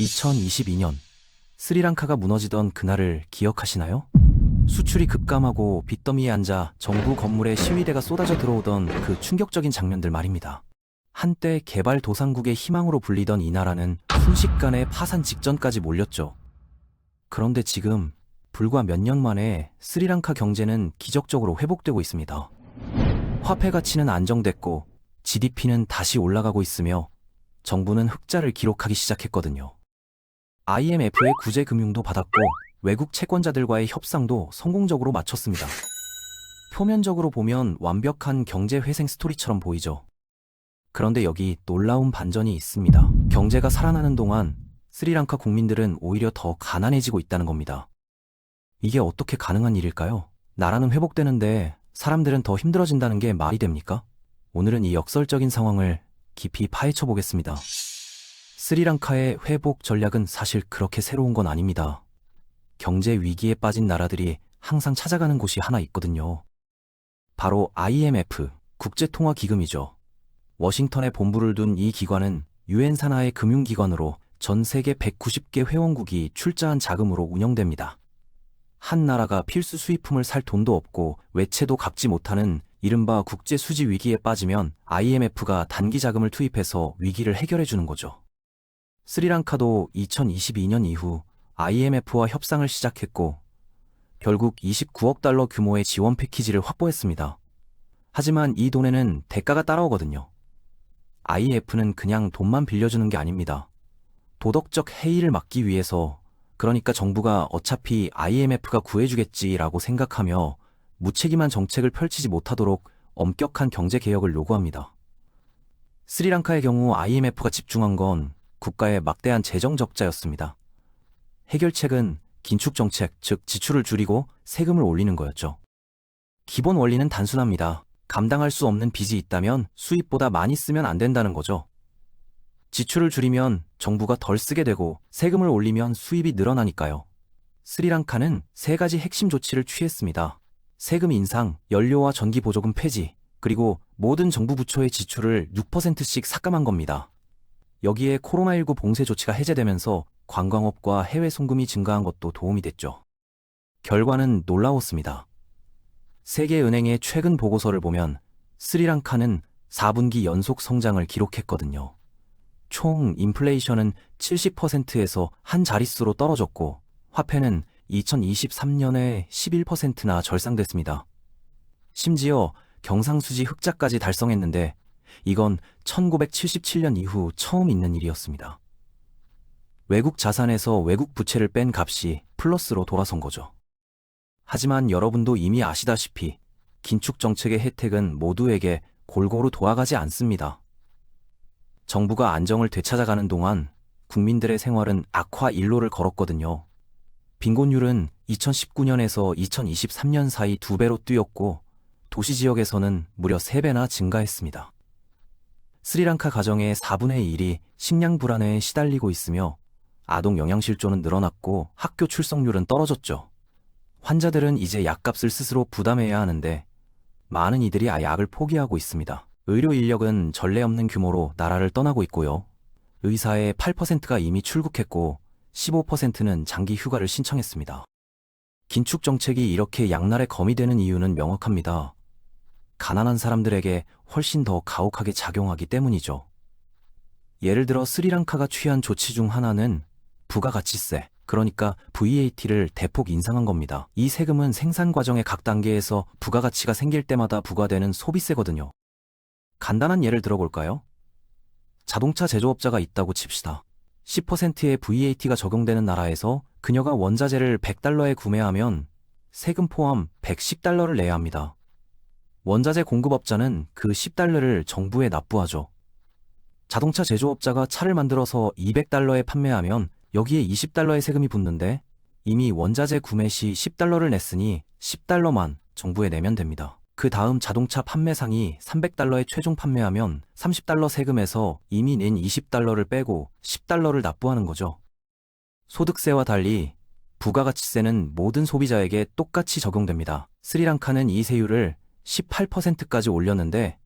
2022년 스리랑카가 무너지던 그날을 기억하시나요? 수출이 급감하고 빚더미에 앉아 정부 건물에 시위대가 쏟아져 들어오던 그 충격적인 장면들 말입니다. 한때 개발 도상국의 희망으로 불리던 이 나라는 순식간에 파산 직전까지 몰렸죠. 그런데 지금 불과 몇 년 만에 스리랑카 경제는 기적적으로 회복되고 있습니다. 화폐 가치는 안정됐고 GDP는 다시 올라가고 있으며 정부는 흑자를 기록하기 시작했거든요. IMF의 구제 금융도 받았고 외국 채권자들과의 협상도 성공적으로 마쳤습니다. 표면적으로 보면 완벽한 경제 회생 스토리처럼 보이죠. 그런데 여기 놀라운 반전이 있습니다. 경제가 살아나는 동안 스리랑카 국민들은 오히려 더 가난해지고 있다는 겁니다. 이게 어떻게 가능한 일일까요? 나라는 회복되는데 사람들은 더 힘들어진다는 게 말이 됩니까? 오늘은 이 역설적인 상황을 깊이 파헤쳐 보겠습니다. 스리랑카의 회복 전략은 사실 그렇게 새로운 건 아닙니다. 경제 위기에 빠진 나라들이 항상 찾아가는 곳이 하나 있거든요. 바로 IMF, 국제통화기금이죠. 워싱턴에 본부를 둔 이 기관은 유엔 산하의 금융기관으로 전 세계 190개 회원국이 출자한 자금으로 운영됩니다. 한 나라가 필수 수입품을 살 돈도 없고 외채도 갚지 못하는 이른바 국제 수지 위기에 빠지면 IMF가 단기 자금을 투입해서 위기를 해결해 주는 거죠. 스리랑카도 2022년 이후 IMF와 협상을 시작했고 결국 29억 달러 규모의 지원 패키지를 확보했습니다. 하지만 이 돈에는 대가가 따라오거든요. IMF는 그냥 돈만 빌려주는 게 아닙니다. 도덕적 해이를 막기 위해서 그러니까 정부가 어차피 IMF가 구해주겠지라고 생각하며 무책임한 정책을 펼치지 못하도록 엄격한 경제 개혁을 요구합니다. 스리랑카의 경우 IMF가 집중한 건 국가의 막대한 재정 적자였습니다. 해결책은 긴축 정책, 즉 지출을 줄이고 세금을 올리는 거였죠. 기본 원리는 단순합니다. 감당할 수 없는 빚이 있다면 수입보다 많이 쓰면 안 된다는 거죠. 지출을 줄이면 정부가 덜 쓰게 되고 세금을 올리면 수입이 늘어나니까요. 스리랑카는 세 가지 핵심 조치를 취했습니다. 세금 인상, 연료와 전기 보조금 폐지, 그리고 모든 정부 부처의 지출을 6%씩 삭감한 겁니다. 여기에 코로나19 봉쇄 조치가 해제되면서 관광업과 해외 송금이 증가한 것도 도움이 됐죠. 결과는 놀라웠습니다. 세계은행의 최근 보고서를 보면 스리랑카는 4분기 연속 성장을 기록했거든요. 총 인플레이션은 70%에서 한 자릿수로 떨어졌고 화폐는 2023년에 11%나 절상됐습니다. 심지어 경상수지 흑자까지 달성했는데 이건 1977년 이후 처음 있는 일이었습니다. 외국 자산에서 외국 부채를 뺀 값이 플러스로 돌아선 거죠. 하지만 여러분도 이미 아시다시피 긴축 정책의 혜택은 모두에게 골고루 도아가지 않습니다. 정부가 안정을 되찾아가는 동안 국민들의 생활은 악화 일로를 걸었거든요. 빈곤율은 2019년에서 2023년 사이 두 배로 뛰었고 도시 지역에서는 무려 3배나 증가했습니다. 스리랑카 가정의 4분의 1이 식량 불안에 시달리고 있으며 아동 영양실조는 늘어났고 학교 출석률은 떨어졌죠. 환자들은 이제 약값을 스스로 부담해야 하는데 많은 이들이 아예 약을 포기하고 있습니다. 의료 인력은 전례 없는 규모로 나라를 떠나고 있고요. 의사의 8%가 이미 출국했고 15%는 장기 휴가를 신청했습니다. 긴축 정책이 이렇게 양날의 검이 되는 이유는 명확합니다. 가난한 사람들에게 훨씬 더 가혹하게 작용하기 때문이죠. 예를 들어 스리랑카가 취한 조치 중 하나는 부가가치세, 그러니까 VAT를 대폭 인상한 겁니다. 이 세금은 생산 과정의 각 단계에서 부가가치가 생길 때마다 부과되는 소비세거든요. 간단한 예를 들어볼까요? 자동차 제조업자가 있다고 칩시다. 10%의 VAT가 적용되는 나라에서 그녀가 원자재를 100달러에 구매하면 세금 포함 110달러를 내야 합니다. 원자재 공급업자는 그 10달러를 정부에 납부하죠. 자동차 제조업자가 차를 만들어서 200달러에 판매하면 여기에 20달러의 세금이 붙는데 이미 원자재 구매 시 10달러를 냈으니 10달러만 정부에 내면 됩니다. 그 다음 자동차 판매상이 300달러에 최종 판매하면 30달러 세금에서 이미 낸 20달러를 빼고 10달러를 납부하는 거죠. 소득세와 달리 부가가치세는 모든 소비자에게 똑같이 적용됩니다. 스리랑카는 이 세율을 18%까지 올렸는데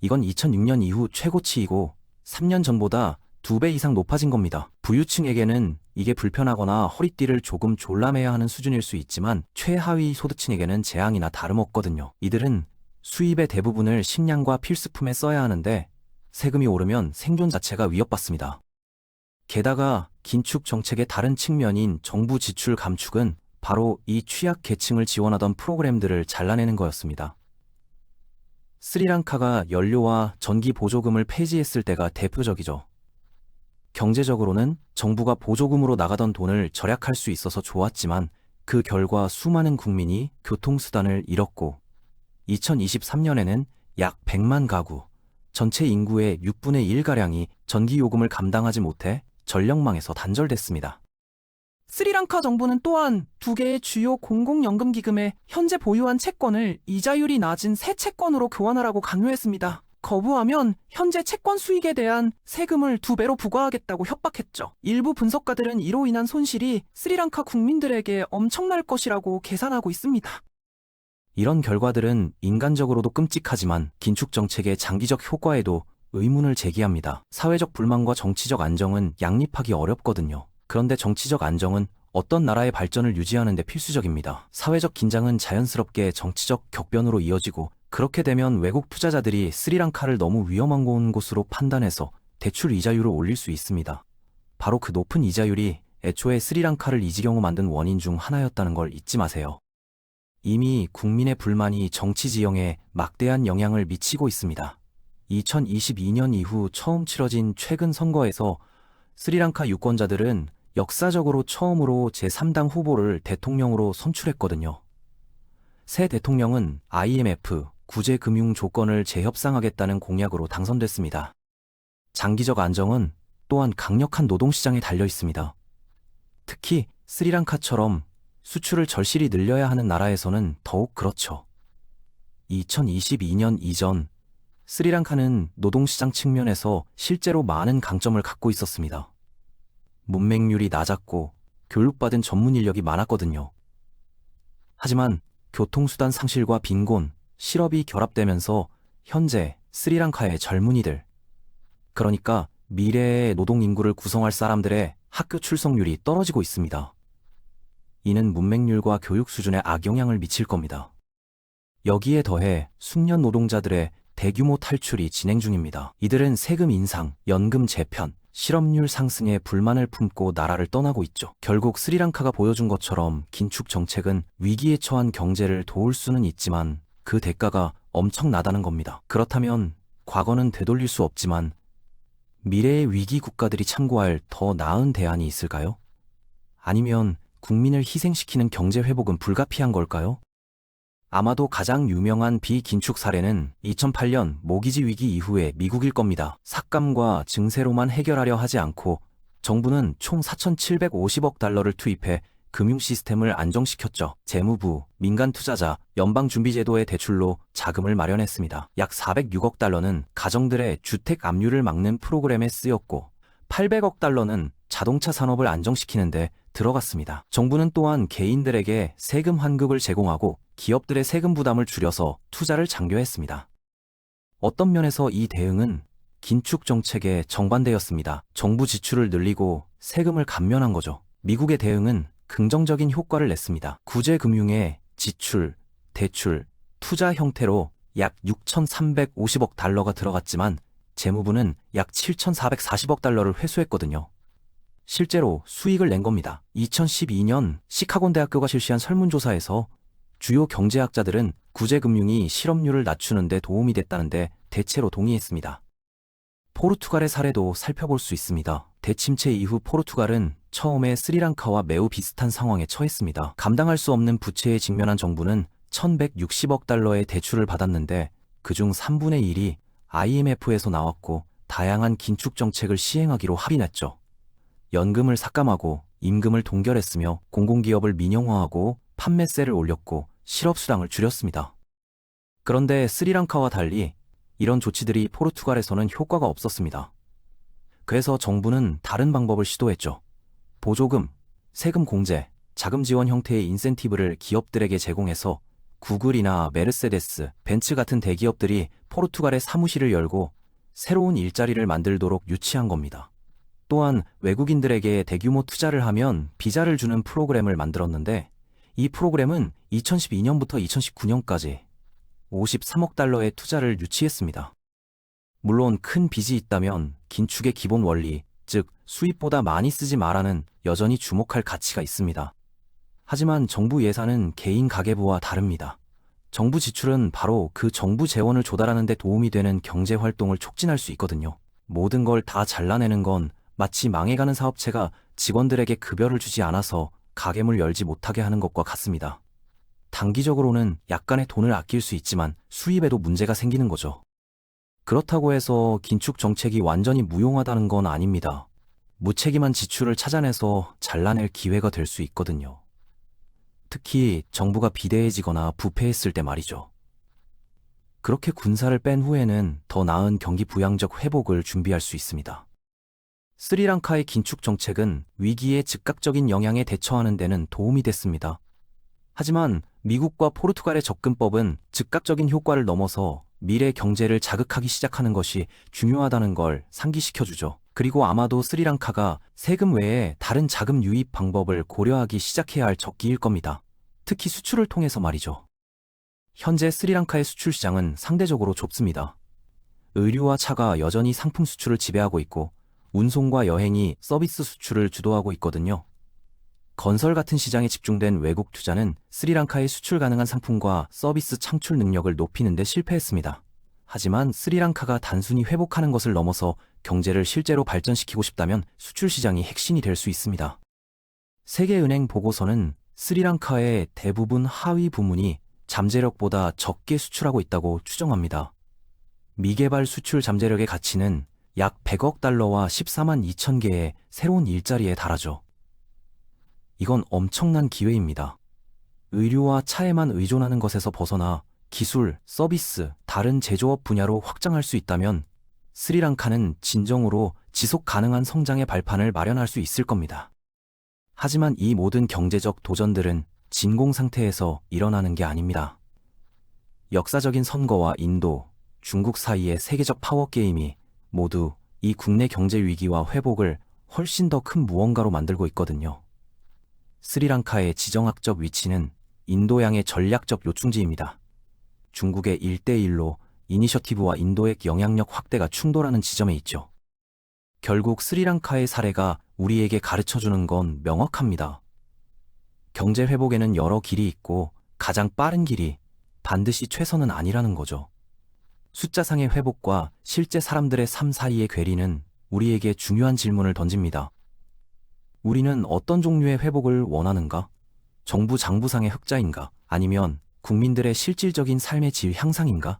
이건 2006년 이후 최고치이고 3년 전보다 두배 이상 높아진 겁니다. 부유층에게는 이게 불편하거나 허리띠를 조금 졸라매야 하는 수준일 수 있지만 최하위 소득층에게는 재앙이나 다름없거든요. 이들은 수입의 대부분을 식량과 필수품에 써야 하는데 세금이 오르면 생존 자체가 위협받습니다. 게다가 긴축 정책의 다른 측면인 정부 지출 감축은 바로 이 취약 계층을 지원하던 프로그램들을 잘라내는 거였습니다. 스리랑카가 연료와 전기 보조금을 폐지했을 때가 대표적이죠. 경제적으로는 정부가 보조금으로 나가던 돈을 절약할 수 있어서 좋았지만 그 결과 수많은 국민이 교통수단을 잃었고 2023년에는 약 100만 가구, 전체 인구의 6분의 1가량이 전기요금을 감당하지 못해 전력망에서 단절됐습니다. 스리랑카 정부는 또한 두 개의 주요 공공연금기금에 현재 보유한 채권을 이자율이 낮은 새 채권으로 교환하라고 강요했습니다. 거부하면 현재 채권 수익에 대한 세금을 두 배로 부과하겠다고 협박했죠. 일부 분석가들은 이로 인한 손실이 스리랑카 국민들에게 엄청날 것이라고 계산하고 있습니다. 이런 결과들은 인간적으로도 끔찍하지만 긴축 정책의 장기적 효과에도 의문을 제기합니다. 사회적 불만과 정치적 안정은 양립하기 어렵거든요. 그런데 정치적 안정은 어떤 나라의 발전을 유지하는 데 필수적입니다. 사회적 긴장은 자연스럽게 정치적 격변으로 이어지고 그렇게 되면 외국 투자자들이 스리랑카를 너무 위험한 곳으로 판단해서 대출 이자율을 올릴 수 있습니다. 바로 그 높은 이자율이 애초에 스리랑카를 이 지경으로 만든 원인 중 하나였다는 걸 잊지 마세요. 이미 국민의 불만이 정치 지형에 막대한 영향을 미치고 있습니다. 2022년 이후 처음 치러진 최근 선거에서 스리랑카 유권자들은 역사적으로 처음으로 제3당 후보를 대통령으로 선출했거든요. 새 대통령은 IMF 구제 금융 조건을 재협상하겠다는 공약으로 당선됐습니다. 장기적 안정은 또한 강력한 노동시장에 달려 있습니다. 특히 스리랑카처럼 수출을 절실히 늘려야 하는 나라에서는 더욱 그렇죠. 2022년 이전 스리랑카는 노동시장 측면에서 실제로 많은 강점을 갖고 있었습니다. 문맹률이 낮았고 교육받은 전문 인력이 많았거든요. 하지만 교통수단 상실과 빈곤, 실업이 결합되면서 현재 스리랑카의 젊은이들, 그러니까 미래의 노동 인구를 구성할 사람들의 학교 출석률이 떨어지고 있습니다. 이는 문맹률과 교육 수준에 악영향을 미칠 겁니다. 여기에 더해 숙련 노동자들의 대규모 탈출이 진행 중입니다. 이들은 세금 인상, 연금 재편, 실업률 상승에 불만을 품고 나라를 떠나고 있죠. 결국 스리랑카가 보여준 것처럼 긴축 정책은 위기에 처한 경제를 도울 수는 있지만 그 대가가 엄청나다는 겁니다. 그렇다면 과거는 되돌릴 수 없지만 미래의 위기 국가들이 참고할 더 나은 대안이 있을까요? 아니면 국민을 희생시키는 경제 회복은 불가피한 걸까요? 아마도 가장 유명한 비긴축 사례는 2008년 모기지 위기 이후의 미국일 겁니다. 삭감과 증세로만 해결하려 하지 않고 정부는 총 4,750억 달러를 투입해 금융 시스템을 안정시켰죠. 재무부, 민간 투자자, 연방준비제도의 대출로 자금을 마련했습니다. 약 406억 달러는 가정들의 주택 압류를 막는 프로그램에 쓰였고 800억 달러는 자동차 산업을 안정시키는데 들어갔습니다. 정부는 또한 개인들에게 세금 환급을 제공하고 기업들의 세금 부담을 줄여서 투자를 장려했습니다. 어떤 면에서 이 대응은 긴축 정책에 정반대였습니다. 정부 지출을 늘리고 세금을 감면한 거죠. 미국의 대응은 긍정적인 효과를 냈습니다. 구제금융에 지출, 대출, 투자 형태로 약 6,350억 달러가 들어갔지만 재무부는 약 7,440억 달러를 회수했거든요. 실제로 수익을 낸 겁니다. 2012년 시카곤 대학교가 실시한 설문조사에서 주요 경제학자들은 구제금융이 실업률을 낮추는 데 도움이 됐다는데 대체로 동의했습니다. 포르투갈의 사례도 살펴볼 수 있습니다. 대침체 이후 포르투갈은 처음에 스리랑카와 매우 비슷한 상황에 처했습니다. 감당할 수 없는 부채에 직면한 정부는 1160억 달러의 대출을 받았는데 그중 3분의 1이 IMF에서 나왔고 다양한 긴축 정책을 시행하기로 합의했죠. 연금을 삭감하고 임금을 동결했으며 공공기업을 민영화하고 판매세를 올렸고 실업수당을 줄였습니다. 그런데 스리랑카와 달리 이런 조치들이 포르투갈에서는 효과가 없었습니다. 그래서 정부는 다른 방법을 시도했죠. 보조금, 세금 공제, 자금 지원 형태의 인센티브를 기업들에게 제공해서 구글이나 메르세데스, 벤츠 같은 대기업들이 포르투갈에 사무실을 열고 새로운 일자리를 만들도록 유치한 겁니다. 또한 외국인들에게 대규모 투자를 하면 비자를 주는 프로그램을 만들었는데 이 프로그램은 2012년부터 2019년까지 53억 달러의 투자를 유치했습니다. 물론 큰 빚이 있다면 긴축의 기본 원리, 즉 수입보다 많이 쓰지 마라는 여전히 주목할 가치가 있습니다. 하지만 정부 예산은 개인 가계부와 다릅니다. 정부 지출은 바로 그 정부 재원을 조달하는 데 도움이 되는 경제 활동을 촉진할 수 있거든요. 모든 걸 다 잘라내는 건 마치 망해가는 사업체가 직원들에게 급여를 주지 않아서 가게물 열지 못하게 하는 것과 같습니다. 단기적으로는 약간의 돈을 아낄 수 있지만 수입에도 문제가 생기는 거죠. 그렇다고 해서 긴축 정책이 완전히 무용하다는 건 아닙니다. 무책임한 지출을 찾아내서 잘라낼 기회가 될 수 있거든요. 특히 정부가 비대해지거나 부패했을 때 말이죠. 그렇게 군사를 뺀 후에는 더 나은 경기 부양적 회복을 준비할 수 있습니다. 스리랑카의 긴축 정책은 위기의 즉각적인 영향에 대처하는 데는 도움이 됐습니다. 하지만 미국과 포르투갈의 접근법은 즉각적인 효과를 넘어서 미래 경제를 자극하기 시작하는 것이 중요하다는 걸 상기시켜주죠. 그리고 아마도 스리랑카가 세금 외에 다른 자금 유입 방법을 고려하기 시작해야 할 적기일 겁니다. 특히 수출을 통해서 말이죠. 현재 스리랑카의 수출 시장은 상대적으로 좁습니다. 의류와 차가 여전히 상품 수출을 지배하고 있고 운송과 여행이 서비스 수출을 주도하고 있거든요. 건설 같은 시장에 집중된 외국 투자는 스리랑카의 수출 가능한 상품과 서비스 창출 능력을 높이는 데 실패했습니다. 하지만 스리랑카가 단순히 회복하는 것을 넘어서 경제를 실제로 발전시키고 싶다면 수출 시장이 핵심이 될 수 있습니다. 세계은행 보고서는 스리랑카의 대부분 하위 부문이 잠재력보다 적게 수출하고 있다고 추정합니다. 미개발 수출 잠재력의 가치는 약 100억 달러와 14만 2천 개의 새로운 일자리에 달하죠. 이건 엄청난 기회입니다. 의류와 차에만 의존하는 것에서 벗어나 기술, 서비스, 다른 제조업 분야로 확장할 수 있다면 스리랑카는 진정으로 지속 가능한 성장의 발판을 마련할 수 있을 겁니다. 하지만 이 모든 경제적 도전들은 진공 상태에서 일어나는 게 아닙니다. 역사적인 선거와 인도, 중국 사이의 세계적 파워 게임이 모두 이 국내 경제 위기와 회복을 훨씬 더 큰 무언가로 만들고 있거든요. 스리랑카의 지정학적 위치는 인도양의 전략적 요충지입니다. 중국의 1대1로 이니셔티브와 인도의 영향력 확대가 충돌하는 지점에 있죠. 결국 스리랑카의 사례가 우리에게 가르쳐 주는 건 명확합니다. 경제 회복에는 여러 길이 있고 가장 빠른 길이 반드시 최선은 아니라는 거죠. 숫자상의 회복과 실제 사람들의 삶 사이의 괴리는 우리에게 중요한 질문을 던집니다. 우리는 어떤 종류의 회복을 원하는가? 정부 장부상의 흑자인가? 아니면 국민들의 실질적인 삶의 질 향상인가?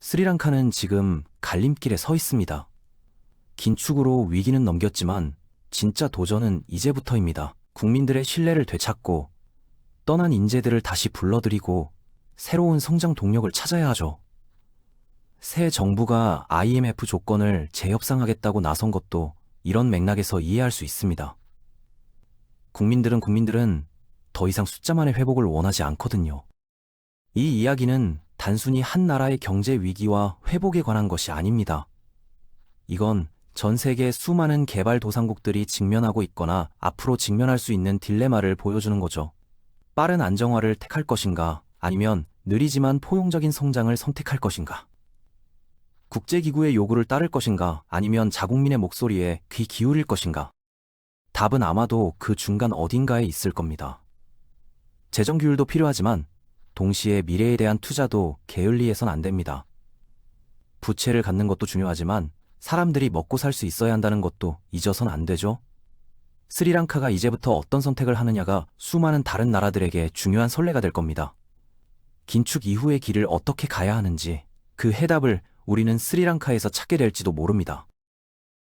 스리랑카는 지금 갈림길에 서 있습니다. 긴축으로 위기는 넘겼지만 진짜 도전은 이제부터입니다. 국민들의 신뢰를 되찾고 떠난 인재들을 다시 불러들이고 새로운 성장 동력을 찾아야 하죠. 새 정부가 IMF 조건을 재협상하겠다고 나선 것도 이런 맥락에서 이해할 수 있습니다. 국민들은 국민들은 더 이상 숫자만의 회복을 원하지 않거든요. 이 이야기는 단순히 한 나라의 경제 위기와 회복에 관한 것이 아닙니다. 이건 전 세계 수많은 개발도상국들이 직면하고 있거나 앞으로 직면할 수 있는 딜레마를 보여주는 거죠. 빠른 안정화를 택할 것인가 아니면 느리지만 포용적인 성장을 선택할 것인가. 국제기구의 요구를 따를 것인가 아니면 자국민의 목소리에 귀 기울일 것인가. 답은 아마도 그 중간 어딘가에 있을 겁니다. 재정 규율도 필요하지만 동시에 미래에 대한 투자도 게을리해선 안 됩니다. 부채를 갖는 것도 중요하지만 사람들이 먹고 살 수 있어야 한다는 것도 잊어선 안 되죠. 스리랑카가 이제부터 어떤 선택을 하느냐가 수많은 다른 나라들에게 중요한 선례가 될 겁니다. 긴축 이후의 길을 어떻게 가야 하는지 그 해답을 우리는 스리랑카에서 찾게 될지도 모릅니다.